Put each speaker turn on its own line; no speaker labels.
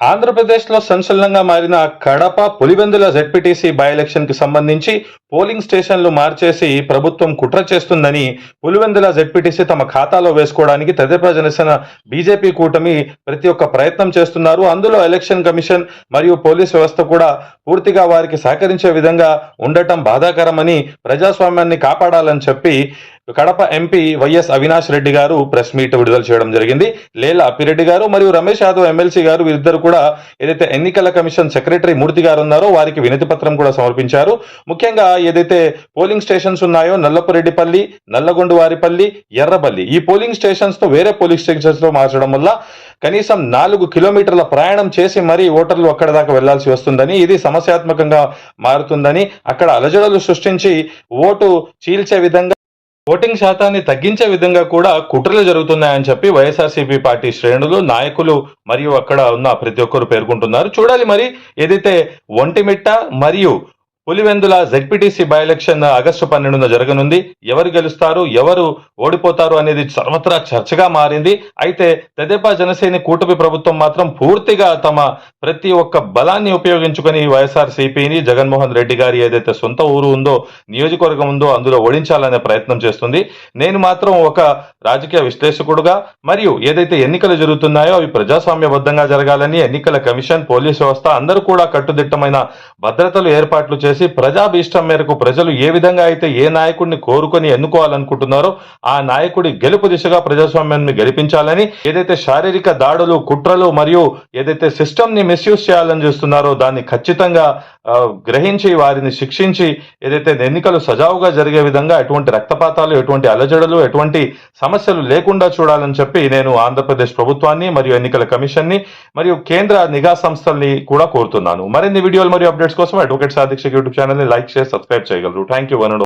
ఆంధ్రప్రదేశ్లో సంచలనంగా మారిన కడప పులివెందుల జెడ్పీటీసీ బై ఎలక్షన్కి సంబంధించి పోలింగ్ స్టేషన్లు మార్చేసి ప్రభుత్వం కుట్ర చేస్తుందని పులివెందుల జెడ్పీటీసీ తమ ఖాతాలో వేసుకోవడానికి తెదేపా జనసేన బీజేపీ కూటమి ప్రతి ఒక్క ప్రయత్నం చేస్తున్నారు. అందులో ఎలక్షన్ కమిషన్ మరియు పోలీస్ వ్యవస్థ కూడా పూర్తిగా వారికి సహకరించే విధంగా ఉండటం బాధాకరమని ప్రజాస్వామ్యాన్ని కాపాడాలని చెప్పి కడప ఎంపీ వైఎస్ అవినాష్ రెడ్డి గారు ప్రెస్ మీట్ విడుదల చేయడం జరిగింది. లేలా అప్పిరెడ్డి గారు మరియు రమేష్ యాదవ్ ఎమ్మెల్సీ గారు వీరిద్దరు కూడా ఏదైతే ఎన్నికల కమిషన్ సెక్రటరీ మూర్తి గారు ఉన్నారో వారికి వినతి పత్రం కూడా సమర్పించారు. ముఖ్యంగా ఏదైతే పోలింగ్ స్టేషన్స్ ఉన్నాయో నల్లపురెడ్డిపల్లి నల్లగొండవారిపల్లి ఎర్రపల్లి ఈ పోలింగ్ స్టేషన్స్తో వేరే పోలింగ్ స్టేషన్స్లో మార్చడం వల్ల కనీసం నాలుగు కిలోమీటర్ల ప్రయాణం చేసి మరీ ఓటర్లు అక్కడ దాకా వెళ్ళాల్సి వస్తుందని ఇది సమస్యాత్మకంగా మారుతుందని అక్కడ అలజడలు సృష్టించి ఓటు చీల్చే విధంగా ఓటింగ్ శాతాన్ని తగ్గించే విధంగా కూడా కుట్రలు జరుగుతున్నాయని చెప్పి వైఎస్ఆర్సీపీ పార్టీ శ్రేణులు నాయకులు మరియు అక్కడ ఉన్న ప్రతి ఒక్కరు పేర్కొంటున్నారు. చూడాలి మరి ఏదైతే ఒంటిమిట్ట మరియు Pulivendula ZPTC by election August పన్నెండున జరగనుంది. ఎవరు గెలుస్తారు ఎవరు ఓడిపోతారు అనేది సర్వత్రా చర్చగా మారింది. అయితే తెదేపా జనసేన కూటమి ప్రభుత్వం మాత్రం పూర్తిగా తమ ప్రతి ఒక్క బలాన్ని ఉపయోగించుకొని వైఎస్ఆర్ సిపిని జగన్మోహన్ రెడ్డి గారి ఏదైతే సొంత ఊరు ఉందో నియోజకవర్గం ఉందో అందులో ఓడించాలనే ప్రయత్నం చేస్తుంది. నేను మాత్రం ఒక రాజకీయ విశ్లేషకుడుగా మరియు ఏదైతే ఎన్నికలు జరుగుతున్నాయో అవి ప్రజాస్వామ్యబద్ధంగా జరగాలని ఎన్నికల కమిషన్ పోలీస్ వ్యవస్థ అందరూ కూడా కట్టుదిట్టమైన భద్రతలు ఏర్పాట్లు చేసి ప్రజాభీష్టం మేరకు ప్రజలు ఏ విధంగా అయితే ఏ నాయకుడిని కోరుకొని ఎన్నుకోవాలనుకుంటున్నారో ఆ నాయకుడి గెలుపు దిశగా ప్రజాస్వామ్యాన్ని గెలిపించాలని ఏదైతే శారీరక దాడులు కుట్రలు మరియు ఏదైతే సిస్టమ్ని మిస్యూజ్ చేయాలని చూస్తున్నారో దాన్ని ఖచ్చితంగా గ్రహించి వారిని శిక్షించి ఏదైతే ఎన్నికలు సజావుగా జరిగే విధంగా ఎటువంటి రక్తపాతాలు ఎటువంటి అలజడులు ఎటువంటి సమస్యలు లేకుండా చూడాలని చెప్పి నేను ఆంధ్రప్రదేశ్ ప్రభుత్వాన్ని మరియు ఎన్నికల కమిషన్ని మరియు కేంద్ర నిఘా సంస్థల్ని కూడా కోరుతున్నాను. మరిన్ని వీడియోలు మరియు అప్డేట్స్ కోసం అడ్వకేట్ సాధిక్ష యూట్యూబ్ ఛానల్ని లైక్ చేసి సబ్స్క్రైబ్ చేయగలరు. Thank you one